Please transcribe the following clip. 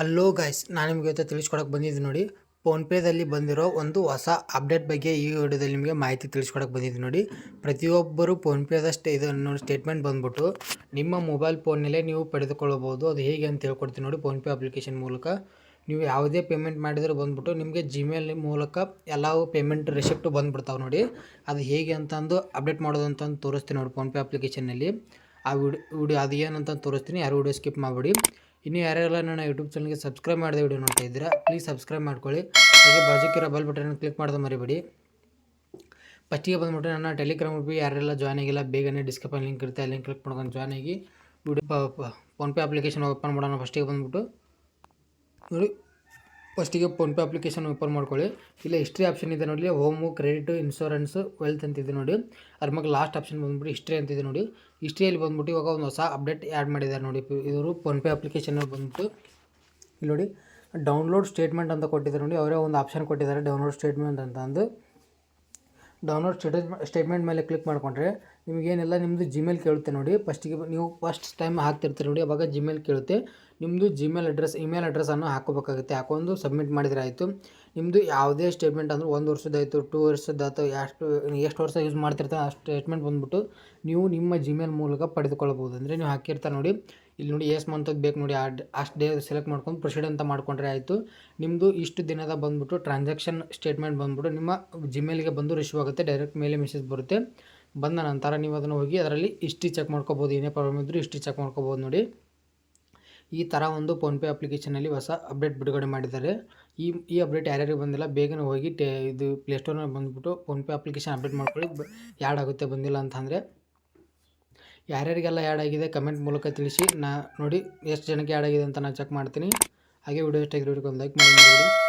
Hello guys ನಾನು ನಿಮಗೆ ಇವತ್ತು ತಿಳಿಸ್ಕೊಡಕ್ಕೆ ಬಂದಿದ್ದೀನಿ ನೋಡಿ. ಫೋನ್ಪೇದಲ್ಲಿ ಬಂದಿರೋ ಒಂದು ಹೊಸ ಅಪ್ಡೇಟ್ ಬಗ್ಗೆ ಈ ವಿಡಿಯೋದಲ್ಲಿ ನಿಮಗೆ ಮಾಹಿತಿ ತಿಳಿಸ್ಕೊಡಕ್ಕೆ ಬಂದಿದ್ದೀನಿ ನೋಡಿ. ಪ್ರತಿಯೊಬ್ಬರು ಫೋನ್ಪೇದ ಸ್ಟೇ ಇದನ್ನು ಸ್ಟೇಟ್ಮೆಂಟ್ ಬಂದ್ಬಿಟ್ಟು, ನಿಮ್ಮ ಮೊಬೈಲ್ ಫೋನ್ನಲ್ಲೇ ನೀವು ಪಡೆದುಕೊಳ್ಳಬಹುದು. ಅದು ಹೇಗೆ ಅಂತ ಹೇಳ್ಕೊಡ್ತೀನಿ ನೋಡಿ ಫೋನ್ಪೇ ಅಪ್ಲಿಕೇಶನ್ ಮೂಲಕ. ನೀವು ಯಾವುದೇ ಪೇಮೆಂಟ್ ಮಾಡಿದರೂ ಬಂದ್ಬಿಟ್ಟು, ನಿಮಗೆ ಜಿಮೇಲ್ ಮೂಲಕ ಎಲ್ಲವೂ ಪೇಮೆಂಟ್ ರಿಸಿಪ್ಟು ಬಂದುಬಿಡ್ತಾವೆ ನೋಡಿ. ಅದು ಹೇಗೆ ಅಂತಂದು ಅಪ್ಡೇಟ್ ಮಾಡೋದು ಅಂತಂದು ತೋರಿಸ್ತೀನಿ ನೋಡಿ ಫೋನ್ಪೇ ಅಪ್ಲಿಕೇಶನ್ನಲ್ಲಿ ಆ ವಿಡಿಯೋ ವಿಡಿಯೋ ಅದು ಏನಂತ ತೋರಿಸ್ತೀನಿ. ಯಾರು ವಿಡಿಯೋ ಸ್ಕಿಪ್ ಮಾಡಬೇಡಿ. ಇನ್ನು ಯಾರೆಲ್ಲ ನನ್ನ ಯೂಟ್ಯೂಬ್ ಚಾನಲ್ಗೆ ಸಬ್ಸ್ಕ್ರೈಬ್ ಮಾಡಿದೆ ವಿಡಿಯೋ ನೋಡ್ತಾ ಇದ್ದೀರಾ ಪ್ಲೀಸ್ ಸಬ್ಸ್ಕ್ರೈಬ್ ಮಾಡ್ಕೊಳ್ಳಿ. ಹಾಗೆ ಬಾಜುಕಿರೋ ಬಲ್ ಬಟನ್ ಕ್ಲಿಕ್ ಮಾಡೋದು ಮರಿಬೇಡಿ. ಫಸ್ಟಿಗೆ ಬಂದ್ಬಿಟ್ಟು ನನ್ನ ಟೆಲಿಗ್ರಾಮ್ ಗ್ರೂಪ್ ಯಾರೆಲ್ಲ ಜಾಯ್ನ್ ಆಗಿಲ್ಲ, ಬೇಗನೆ ಡಿಸ್ಕ್ರಿಪ್ಷನ್ ಲಿಂಕ್ ಇರುತ್ತೆ ಅಲ್ಲಿ ಕ್ಲಿಕ್ ಮಾಡ್ಕೊಂಡು ಜಾಯ್ನ್ ಆಗಿ ವಿಡಿಯೋ ಫೋನ್ಪೇ ಅಪ್ಲಿಕೇಶನ್ ಓಪನ್ ಮಾಡೋಣ ಫಸ್ಟಿಗೆ ಬಂದ್ಬಿಟ್ಟು. ನೋಡಿ ಫಸ್ಟಿಗೆ ಫೋನ್ಪೇ ಅಪ್ಲಿಕೇಶನ್ ಓಪನ್ ಮಾಡ್ಕೊಳ್ಳಿ. ಇಲ್ಲ ಹಿಸ್ಟ್ರಿ ಆಪ್ಷನ್ ಇದೆ ನೋಡಿ ಹೋಮು ಕ್ರೆಡಿಟ್ ಇನ್ಶೂರೆನ್ಸ್ ವೆಲ್ತ್ ಅಂತಿದೆ ನೋಡಿ. ಅದ್ರ ಮಗ ಲಾಸ್ಟ್ ಆಪ್ಷನ್ ಬಂದ್ಬಿಟ್ಟು ಹಿಸ್ಟ್ರಿ ಅಂತಿದೆ ನೋಡಿ. ಹಿಸ್ಟ್ರಿಯಲ್ಲಿ ಬಂದ್ಬಿಟ್ಟು ಇವಾಗ ಒಂದು ಹೊಸ ಅಪ್ಡೇಟ್ ಆ್ಯಡ್ ಮಾಡಿದ್ದಾರೆ ನೋಡಿ. ಇವರು ಫೋನ್ಪೇ ಅಪ್ಲಿಕೇಶನ್ ಬಂದ್ಬಿಟ್ಟು ಇಲ್ಲಿ ನೋಡಿ ಡೌನ್ಲೋಡ್ ಸ್ಟೇಟ್ಮೆಂಟ್ ಅಂತ ಕೊಟ್ಟಿದ್ದಾರೆ ನೋಡಿ. ಅವರೇ ಒಂದು ಆಪ್ಷನ್ ಕೊಟ್ಟಿದ್ದಾರೆ ಡೌನ್ಲೋಡ್ ಸ್ಟೇಟ್ಮೆಂಟ್ ಅಂತ ಅಂದು. ಡೌನ್ಲೋಡ್ ಸ್ಟೇಟಸ್ ಸ್ಟೇಟ್ಮೆಂಟ್ ಮೇಲೆ ಕ್ಲಿಕ್ ಮಾಡಿಕೊಂಡ್ರೆ ನಿಮಗೇನೆಲ್ಲ ನಿಮ್ಮದು ಜಿಮೇಲ್ ಕೇಳುತ್ತೆ ನೋಡಿ. ಫಸ್ಟಿಗೆ ನೀವು ಫಸ್ಟ್ ಟೈಮ್ ಹಾಕ್ತಿರ್ತೀರಿ ನೋಡಿ, ಅವಾಗ ಜಿಮೇಲ್ ಕೇಳುತ್ತೆ. ನಿಮ್ಮದು ಜಿಮೇಲ್ ಅಡ್ರೆಸ್ ಇಮೇಲ್ ಅಡ್ರೆಸ್ಸನ್ನು ಹಾಕೋಬೇಕಾಗುತ್ತೆ ಹಾಕೊಂಡು ಸಬ್ಮಿಟ್ ಮಾಡಿದರೆ ಆಯಿತು. ನಿಮ್ಮದು ಯಾವುದೇ ಸ್ಟೇಟ್ಮೆಂಟ್ ಅಂದ್ರೆ ಒಂದು ವರ್ಷದಾಯಿತು ಟೂ ವರ್ಷದಾಯ್ತು ಎಷ್ಟು ಎಷ್ಟು ವರ್ಷ ಯೂಸ್ ಮಾಡ್ತಿರ್ತಾರೆ ಆ ಸ್ಟೇಟ್ಮೆಂಟ್ ಬಂದ್ಬಿಟ್ಟು ನೀವು ನಿಮ್ಮ ಜಿಮೇಲ್ ಮೂಲಕ ಪಡೆದುಕೊಳ್ಳಬಹುದು. ಅಂದರೆ ನೀವು ಹಾಕಿರ್ತಾರೆ ನೋಡಿ, ಇಲ್ಲಿ ನೋಡಿ ಎಷ್ಟು ಮಂತದ್ದು ಬೇಕು ನೋಡಿ, ಆ ಅಷ್ಟು ಡೇ ಸೆಲೆಕ್ಟ್ ಮಾಡ್ಕೊಂಡು ಪ್ರೊಸೀಡ್ ಅಂತ ಮಾಡ್ಕೊಂಡ್ರೆ ಆಯಿತು. ನಿಮ್ಮದು ಇಷ್ಟು ದಿನದ ಬಂದ್ಬಿಟ್ಟು ಟ್ರಾನ್ಸಾಕ್ಷನ್ ಸ್ಟೇಟ್ಮೆಂಟ್ ಬಂದುಬಿಟ್ಟು ನಿಮ್ಮ ಜಿಮೇಲ್ಗೆ ಬಂದು ರಿಸೀವ್ ಆಗುತ್ತೆ ಡೈರೆಕ್ಟ್ ಮೇಲೆ ಮೆಸೇಜ್ ಬರುತ್ತೆ. ಬಂದ ನಂತರ ನೀವು ಅದನ್ನು ಹೋಗಿ ಅದರಲ್ಲಿ ಇಷ್ಟು ಚೆಕ್ ಮಾಡ್ಕೋಬೋದು ಏನೇ ಪ್ರಾಬ್ಲಮ್ ಇದ್ದರೂ ಇಷ್ಟು ಚೆಕ್ ಮಾಡ್ಕೋಬೋದು ನೋಡಿ. ಈ ಥರ ಒಂದು ಫೋನ್ಪೇ ಅಪ್ಲಿಕೇಶನಲ್ಲಿ ಹೊಸ ಅಪ್ಡೇಟ್ ಬಿಡುಗಡೆ ಮಾಡಿದ್ದಾರೆ. ಈ ಈ ಅಪ್ಡೇಟ್ ಯಾರ್ಯಾರಿಗೆ ಬಂದಿಲ್ಲ, ಬೇಗನೆ ಹೋಗಿ ಟೇ, ಇದು ಪ್ಲೇಸ್ಟೋರ್ನಲ್ಲಿ ಬಂದುಬಿಟ್ಟು ಫೋನ್ಪೇ ಅಪ್ಲಿಕೇಶನ್ ಅಪ್ಡೇಟ್ ಮಾಡ್ಕೊಳ್ಳಿ. ಯಾಡ್ ಆಗುತ್ತೆ, ಬಂದಿಲ್ಲ ಅಂತಂದರೆ. ಯಾರ್ಯಾರಿಗೆಲ್ಲ ಆ್ಯಡ್ ಆಗಿದೆ ಕಮೆಂಟ್ ಮೂಲಕ ತಿಳಿಸಿ. ನಾ, ನೋಡಿ, ಎಷ್ಟು ಜನಕ್ಕೆ ಆ್ಯಡ್ ಆಗಿದೆ ಅಂತ ನಾನು ಚೆಕ್ ಮಾಡ್ತೀನಿ. ಹಾಗೆ ವಿಡಿಯೋ ಇಷ್ಟ ಒಂದು ಲೈಕ್ ಮಾಡಿ